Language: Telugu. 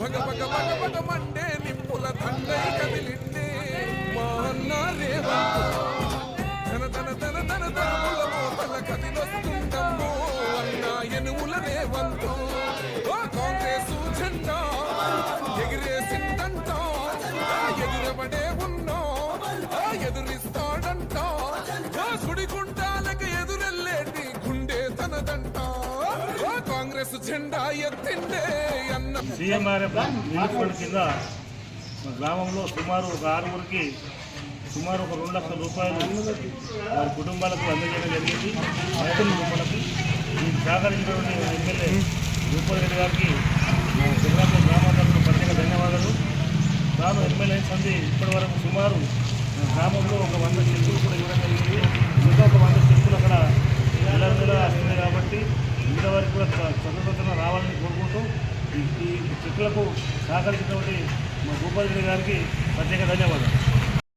భగ భగ భగ భగ మండే నిప్పుల తండై కదిలిండే మా అన్న రేవంతు ధన ధన ధన ధన ధనముల మోతల కదిలొస్తుండమ్మో అన్న ఎనుముల రేవంతు ఓ కాంగ్రెస్ జెండా ఎగిరేసిందంట ఎగిరబడే ఉన్నో ఎదురిస్తాడంట ఆ సుడిగుండాలకు ఎదురెళ్ళేటి గుండె తనదంట. ఆ కాంగ్రెస్ జెండా ఎత్తిండే అన్న సీఎంఆర్ఎఫ్ నిలుపుకోవడం కింద మా గ్రామంలో సుమారు ఒక ఆరుగురికి సుమారు ఒక రెండు లక్షల రూపాయలు వారి కుటుంబాలకు అందజేయడం జరిగింది. రైతుల కుటుంబాలకు దీనికి సహకరించినటువంటి ఎమ్మెల్యే రూపాల్ రెడ్డి గారికి మా శివరాత్రి ప్రత్యేక ధన్యవాదాలు. తాను ఎమ్మెల్యే సంది ఇప్పటి వరకు సుమారు గ్రామంలో ఒక వంద చెట్లు కూడా ఇవ్వడం వారికి కూడా చదువుతున్న రావాలని కోరుకుంటూ ఈ చెట్లకు సహకరించినటువంటి మా భూపాల్ రెడ్డి గారికి ప్రత్యేక ధన్యవాదాలు.